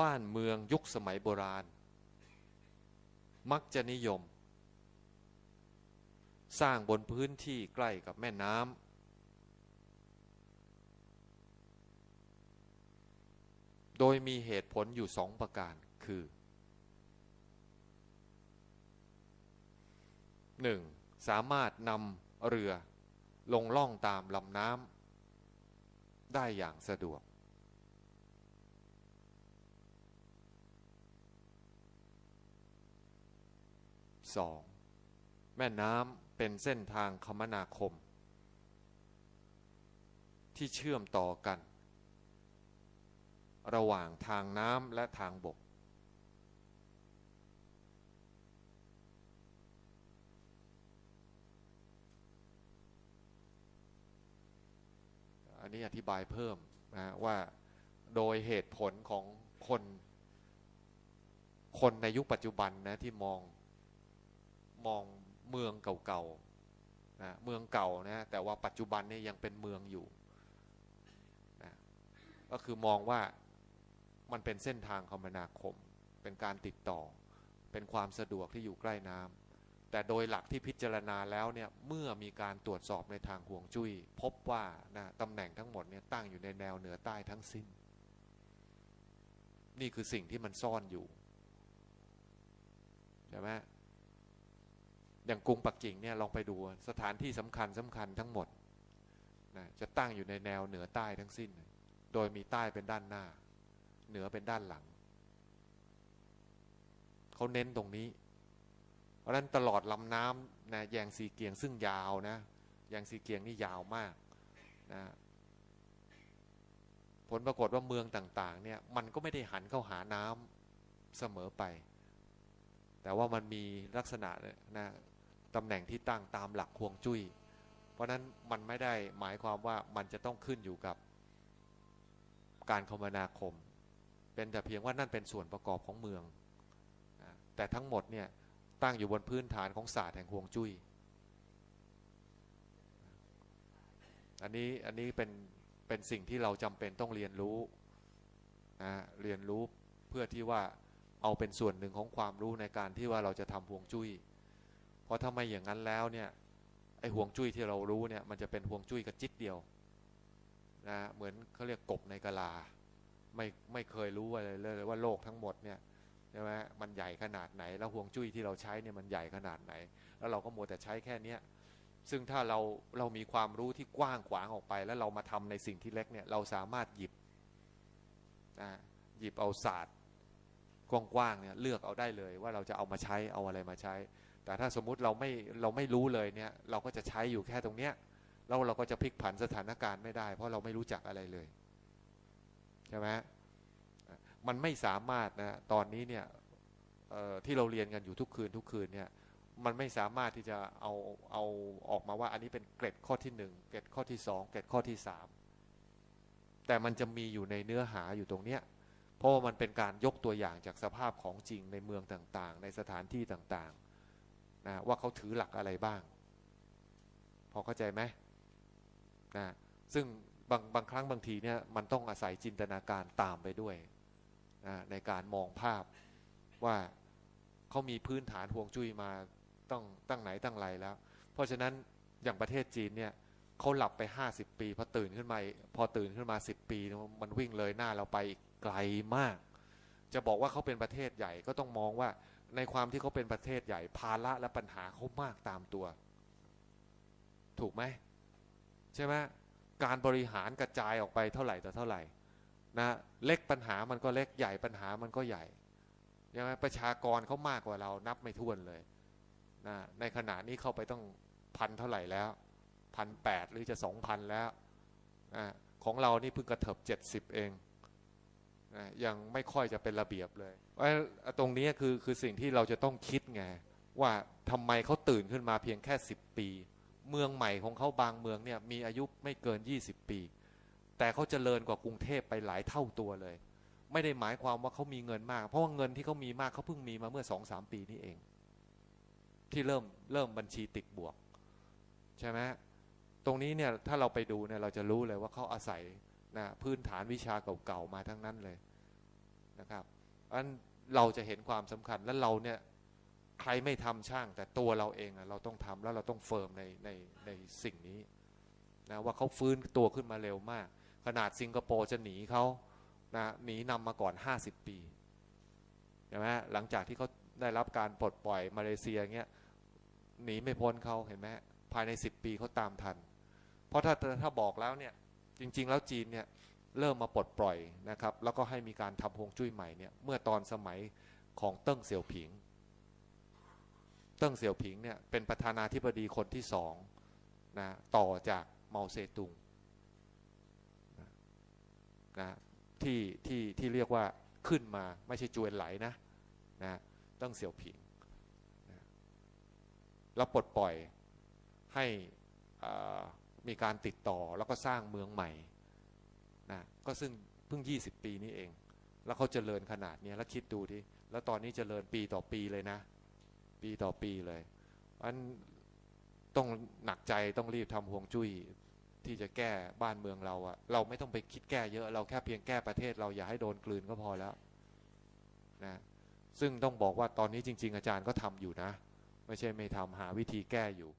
บ้านเมืองยุคสมัยโบราณ มักจะนิยม สร้างบนพื้นที่ใกล้กับแม่น้ำโดยมีเหตุผลอยู่สองประการคือ 1. สามารถนำเรือลงล่องตามลำน้ำได้อย่างสะดวก 2. แม่น้ำเป็นเส้นทางคมนาคม ที่เชื่อมต่อกัน ระหว่างทางน้ำและทางบก อันนี้อธิบายเพิ่มนะว่าโดยเหตุผลของคนคนในยุคปัจจุบันนะที่มอง มองเมืองเก่าๆนะเมืองเก่านะแต่ว่าปัจจุบันนี่ยังเป็นเมืองอยู่นะก็คือมองว่ามันเป็นเส้นทางคมนาคม เป็นการติดต่อ เป็นความสะดวกที่อยู่ใกล้น้ำแต่โดยหลักที่พิจารณาแล้วเนี่ยเมื่อมีการตรวจสอบในทางห่วงจุย้ย พบว่านะตำแหน่งทั้งหมดเนี่ยตั้งอยู่ในแนวเหนือใต้ทั้งสิ้น นี่คือสิ่งที่มันซ่อนอยู่ใช่ไหม อย่างกรุงปักกิ่งเนี่ยลองไปดูสถานที่สำคัญสำคัญทั้งหมดนะจะตั้งอยู่ในแนวเหนือใต้ทั้งสิ้น โดยมีใต้เป็นด้านหน้า เหนือเป็นด้านหลัง เขาเน้นตรงนี้ เพราะฉะนั้นตลอดลำน้ำนะแยงสีเกียงซึ่งยาวนะแยงสีเกียงนี่ยาวมากนะผลปรากฏว่าเมืองต่างๆเนี่ยมันก็ไม่ได้หันเข้าหาน้ำเสมอไป แต่ว่ามันมีลักษณะนะ ตำแหน่งที่ตั้งตามหลักห่วงจุย้ย เพราะนั้นมันไม่ได้หมายความว่ามันจะต้องขึ้นอยู่กับการคมนาคม เป็นแต่เพียงว่านั่นเป็นส่วนประกอบของเมือง แต่ทั้งหมดเนี่ยตั้งอยู่บนพื้นฐานของศาสตร์แห่งห่วงจุย้ย อันนี้อันนี้เป็นเป็นสิ่งที่เราจำเป็นต้องเรียนรู้นะเรียนรู้เพื่อที่ว่าเอาเป็นส่วนหนึ่งของความรู้ในการที่ว่าเราจะทำห่วงจุย้ย เพราะถ้าไม่อย่างนั้นแล้วเนี่ยไอห่วงจุ้ยที่เรารู้เนี่ยมันจะเป็นห่วงจุ้ยกระจิตเดียวนะเหมือนเขาเรียกกบในกะลา ไม่ไม่เคยรู้อะไรเลยว่าโลกทั้งหมดเนี่ยใช่ไหมมันใหญ่ขนาดไหน แล้วห่วงจุ้ยที่เราใช้เนี่ยมันใหญ่ขนาดไหน แล้วเราก็มัวแต่ใช้แค่เนี้ยซึ่งถ้าเราเรามีความรู้ที่กว้างขวางออกไป แล้วเรามาทำในสิ่งที่เล็กเนี่ยเราสามารถหยิบนะหยิบเอาศาสตร์กว้างๆเนี่ยเลือกเอาได้เลยว่าเราจะเอามาใช้เอาอะไรมาใช้ แต่ถ้าสมมุติเราไม่เราไม่รู้เลยเนี่ย เราก็จะใช้อยู่แค่ตรงเนี้ยแล้วเราก็จะพลิกผันสถานการณ์ไม่ได้ เพราะเราไม่รู้จักอะไรเลยใช่ไหมมันไม่สามารถนะตอนนี้เนี่ยที่เราเรียนกันอยู่ทุกคืนทุกคืนเนี่ยมันไม่สามารถที่จะเอาเอาออกมาว่า อันนี้เป็นเกร็ดข้อที่หนึ่งเกร็ดข้อที่สองเกร็ดข้อที่สามแต่มันจะมีอยู่ในเนื้อหาอยู่ตรงเนี้ยเพราะว่ามันเป็นการยกตัวอย่างจากสภาพของจริงในเมืองต่างๆ ในสถานที่ต่างๆ นะว่าเขาถือหลักอะไรบ้าง พอเข้าใจไหมนะซึ่งบางบางครั้งบางทีเนี่ยมันต้องอาศัยจินตนาการตามไปด้วยนะในการมองภาพว่าเขามีพื้นฐานห่วงจุ้ยมาต้องตั้งไหนตั้งไรแล้ว เพราะฉะนั้นอย่างประเทศจีนเนี่ยเขาหลับไป 50 ปีพอตื่นขึ้นมาพอตื่นขึ้นมา 10 ปี มันวิ่งเลยหน้าเราไปไกลมาก จะบอกว่าเขาเป็นประเทศใหญ่ก็ต้องมองว่า ในความที่เขาเป็นประเทศใหญ่ ภาระและปัญหาเขามากตามตัว ถูกไหมใช่ไหมการบริหารกระจายออกไปเท่าไหร่ต่อเท่าไหร่นะเล็กปัญหามันก็เล็กใหญ่ปัญหามันก็ใหญ่ใช่ไหมประชากรเขามากกว่าเรานับไม่ถ้วนเลยนะในขณะนี้เข้าไปต้องพันเท่าไหร่แล้วพันแปดหรือจะสองพันแล้วนะของเรานี่เพิ่งกระเถิบเจ็ดสิบเอง นะยังไม่ค่อยจะเป็นระเบียบเลยว่าตรงนี้คือคือสิ่งที่เราจะต้องคิดไงว่าทำไมเขาตื่นขึ้นมาเพียงแค่สิบปี เมืองใหม่ของเขาบางเมืองเนี่ยมีอายุไม่เกิน 20 ปี แต่เขาจเจริญกว่ากรุงเทพไปหลายเท่าตัวเลย ไม่ได้หมายความว่าเขามีเงินมาก เพราะว่าเงินที่เขามีมากเขาเพิ่งมีมาเมื่อสองสามปีนี้เอง ที่เริ่มเริ่มบัญชีติดบวก ใช่ไหมตรงนี้เนี่ยถ้าเราไปดูเนี่ยเราจะรู้เลยว่าเขาอาศัย นะพื้นฐานวิชาเก่าๆมาทั้งนั้นเลยนะครับอันเราจะเห็นความสำคัญและเราเนี่ยใครไม่ทำช่าง แต่ตัวเราเองอเราต้องทำแล้วเราต้องเฟิร์มในในในสิ่งนี้นะว่าเขาฟื้นตัวขึ้นมาเร็วมาก ขนาดสิงคโปร์จะหนีเขานะหนีนำมาก่อน 50 ปีใช่ไหมหลังจากที่เขาได้รับการปลดปล่อยมาเลเซียเงี้ยหนีไม่พ้นเขาเห็นไหมภายใน 10 ปีเขาตามทัน เพราะถ้าถ้าบอกแล้วเนี่ย จริง ๆ แล้วจีนเนี่ยเริ่มมาปลดปล่อยนะครับ แล้วก็ให้มีการทำฮวงจุ้ยใหม่เนี่ยเมื่อตอนสมัยของเติ้งเสี่ยวผิง เติ้งเสี่ยวผิงเนี่ยเป็นประธานาธิบดีคนที่สองนะต่อจากเมาเซตุงนะนะที่ที่ที่เรียกว่าขึ้นมาไม่ใช่จวนไหลนะนะเติ้งเสี่ยวผิงนะแล้วปลดปล่อยให้อ่า มีการติดต่อแล้วก็สร้างเมืองใหม่นะก็ซึ่งเพิ่ง 20 ปีนี้เอง แล้วเขาเจริญขนาดนี้แล้วคิดดูดิแล้วตอนนี้เจริญปีต่อปีเลยนะ ปีต่อปีเลยอันต้องหนักใจต้องรีบทำห่วงจุ้ยที่จะแก้บ้านเมืองเราอะเราไม่ต้องไปคิดแก้เยอะ เราแค่เพียงแก้ประเทศเราอย่าให้โดนกลืนก็พอแล้วนะซึ่งต้องบอกว่าตอนนี้จริง ๆ อาจารย์ก็ทำอยู่นะ ไม่ใช่ไม่ทำหาวิธีแก้อยู่